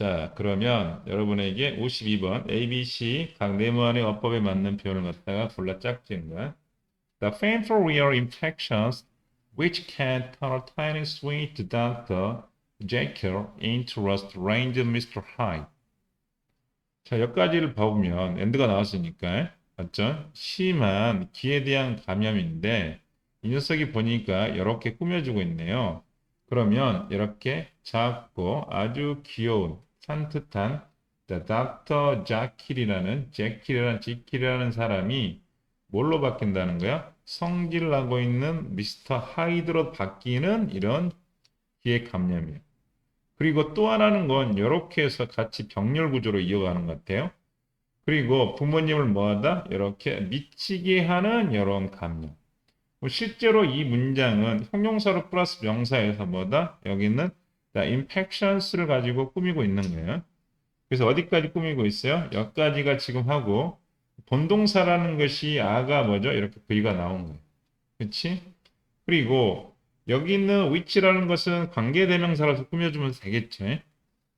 자, 그러면 여러분에게 52번 ABC 각 네모 안의 어법에 맞는 표현을 갖다가 골라 짝지은 거야. The painful real infections which can turn a tiny sweet Dr. Jekyll into Rust Range Mr. Hyde. 자, 여기까지를 보면 엔드가 나왔으니까 맞죠? 심한 기에 대한 감염인데 이 녀석이 보니까 이렇게 꾸며주고 있네요. 그러면 이렇게 작고 아주 귀여운 산뜻한 닥터 자킬이라는 제킬이라는 지킬이라는 사람이 뭘로 바뀐다는 거야? 성질을 하고 있는 미스터 하이드로 바뀌는 이런 기의 감염이에요. 그리고 또 하나는 건 이렇게 해서 같이 병렬 구조로 이어가는 것 같아요. 그리고 부모님을 뭐하다? 이렇게 미치게 하는 이런 감염. 뭐 실제로 이 문장은 형용사로 플러스 명사에서 뭐다? 여기는 the infections를 가지고 꾸미고 있는 거예요. 그래서 어디까지 꾸미고 있어요? 여기까지가 지금 하고 본동사라는 것이 아가 뭐죠? 이렇게 V가 나온 거예요. 그렇지? 그리고 여기 있는 which라는 것은 관계대명사라서 꾸며주면 되겠죠.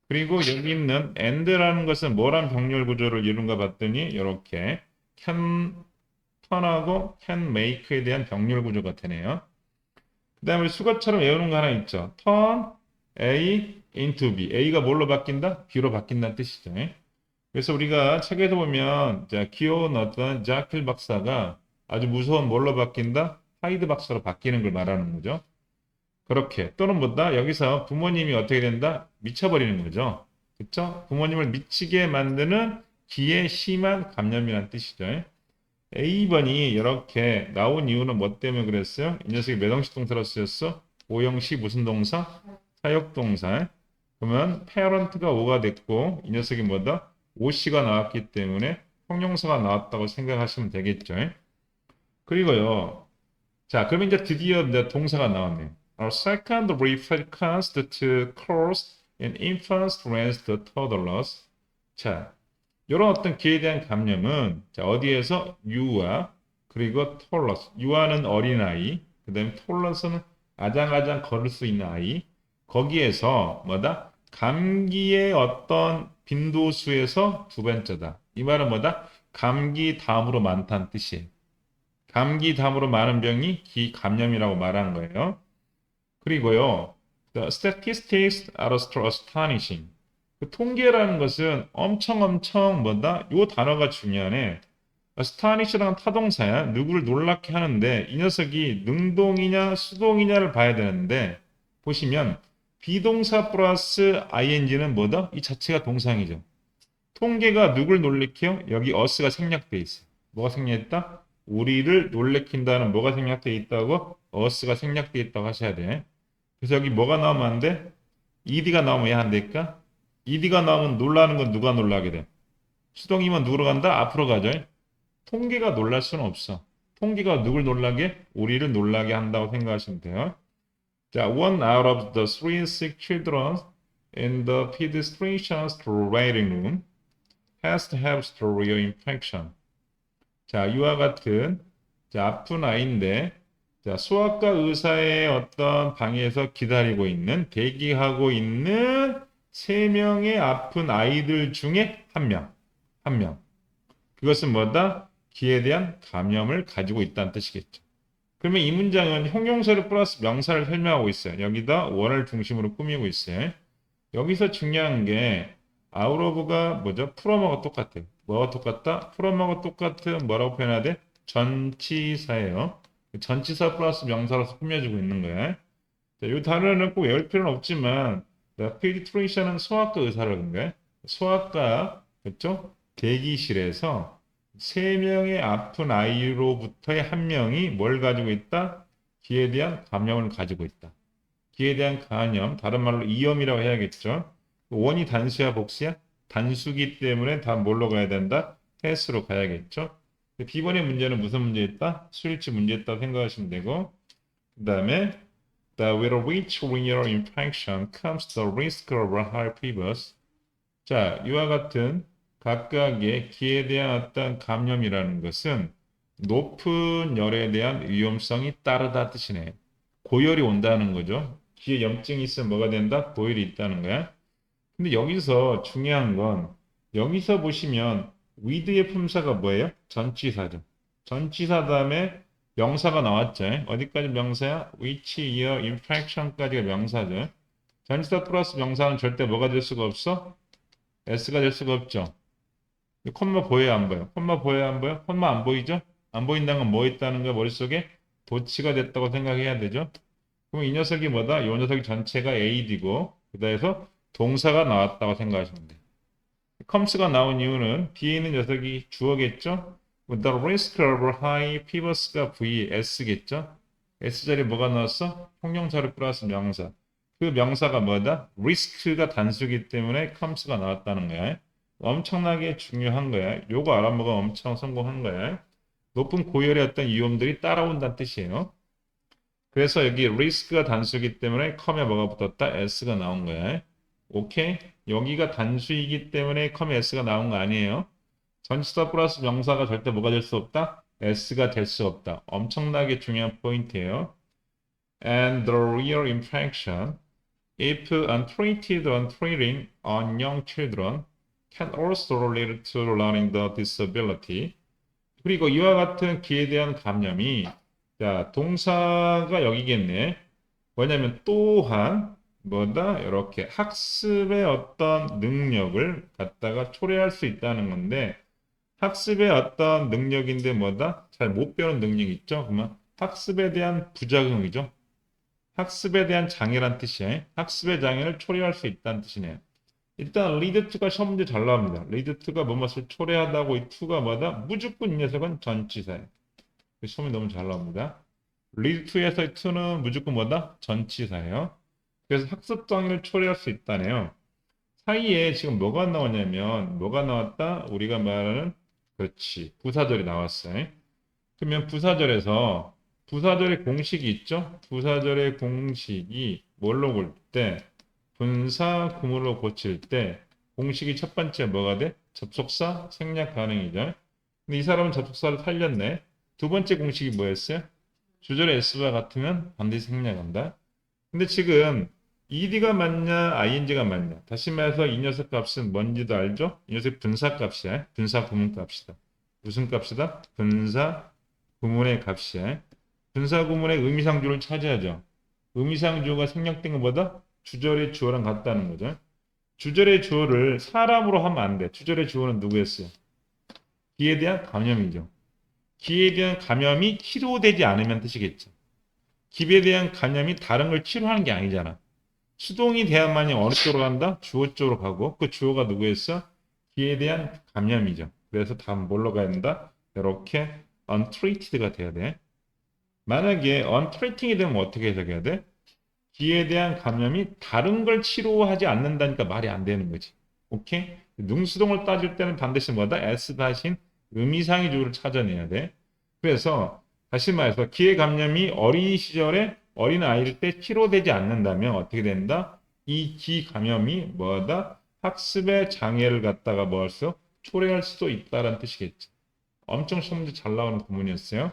그리고 여기 있는 and라는 것은 뭐란 병렬 구조를 이룬가 봤더니 이렇게 can 턴하고 can make에 대한 병렬 구조가 되네요. 그 다음에 수거처럼 외우는 거 하나 있죠. turn A into B. A가 뭘로 바뀐다? B로 바뀐다는 뜻이죠. 그래서 우리가 책에서 보면 자, 귀여운 어떤 자킬 박사가 아주 무서운 뭘로 바뀐다? 하이드 박사로 바뀌는 걸 말하는 거죠. 그렇게 또는 뭐다? 여기서 부모님이 어떻게 된다? 미쳐버리는 거죠. 그쵸? 부모님을 미치게 만드는 기에 심한 감염이라는 뜻이죠. A번이 이렇게 나온 이유는 뭐 때문에 그랬어요? 이 녀석이 몇 형식 동사로 쓰였어? 오형식 무슨 동사? 사역동사. 그러면 parent가 5가 됐고 이 녀석이 뭐다? OC가 나왔기 때문에 형용사가 나왔다고 생각하시면 되겠죠. 그리고요. 자, 그러면 이제 드디어 이제 동사가 나왔네요. Our second refers to course in infants raised toddlers. 자, 이런 어떤 기에 대한 감염은 자, 어디에서 유아 그리고 톨러스. 유아는 어린아이, 그 다음에 톨러스는 아장아장 걸을 수 있는 아이. 거기에서 뭐다? 감기의 어떤 빈도수에서 두 번째다. 이 말은 뭐다? 감기 다음으로 많다는 뜻이에요. 감기 다음으로 많은 병이 기 감염이라고 말한 거예요. 그리고요, the statistics are astonishing. 그 통계라는 것은 엄청 엄청 뭐다? 요 단어가 중요하네. astonish라는 타동사야. 누구를 놀랍게 하는데 이 녀석이 능동이냐 수동이냐를 봐야 되는데 보시면 비동사 플러스 ing는 뭐다? 이 자체가 동상이죠. 통계가 누굴 놀래켜요? 여기 us가 생략돼 있어요. 뭐가 생략했다? 우리를 놀래킨다는 뭐가 생략돼 있다고? us가 생략돼 있다고 하셔야 돼. 그래서 여기 뭐가 나오면 안 돼? ed가 나오면 왜 안 될까? ed가 나오면 놀라는 건 누가 놀라게 돼? 수동이면 누구로 간다? 앞으로 가죠. 통계가 놀랄 수는 없어. 통계가 누굴 놀라게? 우리를 놀라게 한다고 생각하시면 돼요. 자, one out of the three sick children in the pediatrician's waiting room has to have storio infection. 자, 이와 같은 자, 아픈 아이인데 자, 소아과 의사의 어떤 방에서 기다리고 있는 대기하고 있는 세 명의 아픈 아이들 중에 한 명, 한 명. 그것은 뭐다? 기에 대한 감염을 가지고 있다는 뜻이겠죠. 그러면 이 문장은 형용사를 플러스 명사를 설명하고 있어요. 여기다 원을 중심으로 꾸미고 있어요. 여기서 중요한 게 아우러브가 뭐죠? 프로머가 똑같아요. 뭐가 똑같다? 프로머가 똑같은 뭐라고 표현해야 돼? 전치사예요. 전치사 플러스 명사로서 꾸며주고 있는 거예요. 자, 이 단어는 꼭 외울 필요는 없지만 페디트레이션은 소아과 의사라는 거예요. 소아과 그렇죠? 대기실에서 세 명의 아픈 아이로부터의 한 명이 뭘 가지고 있다? 기에 대한 감염을 가지고 있다. 기에 대한 감염, 다른 말로 이염이라고 해야겠죠. 원이 단수야 복수야? 단수기 때문에 다 뭘로 가야 된다? 해수로 가야겠죠. B번의 문제는 무슨 문제였다? 수일치 문제였다 생각하시면 되고 그 다음에 The with which renal infection comes the risk of high fevers 자, 이와 같은 각각의 기에 대한 어떤 감염이라는 것은 높은 열에 대한 위험성이 따르다 뜻이네. 고열이 온다는 거죠. 기에 염증이 있으면 뭐가 된다? 고열이 있다는 거야. 근데 여기서 중요한 건 여기서 보시면 with의 품사가 뭐예요? 전치사죠. 전치사 다음에 명사가 나왔죠. 어디까지 명사야? which, year, infraction까지가 명사죠. 전치사 플러스 명사는 절대 뭐가 될 수가 없어? s가 될 수가 없죠. 콤마 보여요, 안 보여? 콤마 보여요, 안 보여? 콤마 안 보이죠? 안 보인다는 건 뭐 있다는 거야? 머릿속에 도치가 됐다고 생각해야 되죠. 그럼 이 녀석이 뭐다? 이 녀석이 전체가 AD고 그다음에서 동사가 나왔다고 생각하시면 돼요. comes가 나온 이유는 뒤에 있는 녀석이 주어겠죠? The risk of high pivot가 V, S겠죠? S 자리에 뭐가 나왔어? 형용사를 플러스 명사. 그 명사가 뭐다? risk가 단수기 때문에 comes가 나왔다는 거야. 엄청나게 중요한 거야. 요거 알아먹으면 엄청 성공한 거야. 높은 고열의 어떤 위험들이 따라온다는 뜻이에요. 그래서 여기 risk가 단수기 때문에 컴에 뭐가 붙었다? s가 나온 거야. 오케이? 여기가 단수이기 때문에 컴에 s가 나온 거 아니에요. 전치사 플러스 명사가 절대 뭐가 될 수 없다? s가 될 수 없다. 엄청나게 중요한 포인트예요. And the real infraction, if untreated untreating on young children, can also relate to learning the disability. 그리고 이와 같은 기에 대한 감염이 자, 동사가 여기겠네. 뭐냐면 또한 뭐다? 이렇게 학습의 어떤 능력을 갖다가 초래할 수 있다는 건데 학습의 어떤 능력인데 뭐다? 잘 못 배우는 능력 있죠? 그러면 학습에 대한 부작용이죠. 학습에 대한 장애란 뜻이에요. 학습의 장애를 초래할 수 있다는 뜻이네요. 일단 리드 투가 시험 문제 잘 나옵니다. 리드 투가 뭐뭇을 초래하다고 이 투가 뭐다? 무조건 이 녀석은 전치사예요. 시험이 너무 잘 나옵니다. 리드 투에서 이 투는 무조건 뭐다? 전치사예요. 그래서 학습 장애를 초래할 수 있다네요. 사이에 지금 뭐가 나오냐면 뭐가 나왔다? 우리가 말하는 그렇지 부사절이 나왔어요. 그러면 부사절에서 부사절의 공식이 있죠? 부사절의 공식이 뭘로 볼때 분사 구문으로 고칠 때 공식이 첫 번째 뭐가 돼? 접속사 생략 가능이죠. 근데 이 사람은 접속사를 살렸네. 두 번째 공식이 뭐였어요? 주절의 s와 같으면 반드시 생략한다. 근데 지금 ed가 맞냐, ing가 맞냐? 다시 말해서 이 녀석 값은 뭔지도 알죠? 이 녀석 분사 값이야. 분사 구문 값이다. 무슨 값이다? 분사 구문의 값이야. 분사 구문의 의미상주를 차지하죠. 의미상주가 생략된 것보다 주절의 주어랑 같다는 거죠. 주절의 주어를 사람으로 하면 안 돼. 주절의 주어는 누구였어요? 기에 대한 감염이죠. 기에 대한 감염이 치료되지 않으면 뜻이겠죠. 기에 대한 감염이 다른 걸 치료하는 게 아니잖아. 수동이 돼야만이 어느 쪽으로 간다? 주어 쪽으로 가고 그 주어가 누구였어? 기에 대한 감염이죠. 그래서 다음 뭘로 가야 된다? 이렇게 untreated가 돼야 돼. 만약에 untreating이 되면 어떻게 해석해야 돼? 기에 대한 감염이 다른 걸 치료하지 않는다니까 말이 안 되는 거지. 오케이? 능수동을 따질 때는 반드시 뭐다? S 다신 의미상의 주어를 찾아내야 돼. 그래서 다시 말해서 기의 감염이 어린 시절에 어린 아이일 때 치료되지 않는다면 어떻게 된다? 이 기 감염이 뭐다? 학습의 장애를 갖다가 뭐할 수? 초래할 수도 있다라는 뜻이겠죠. 엄청 시험 문제 잘 나오는 구문이었어요.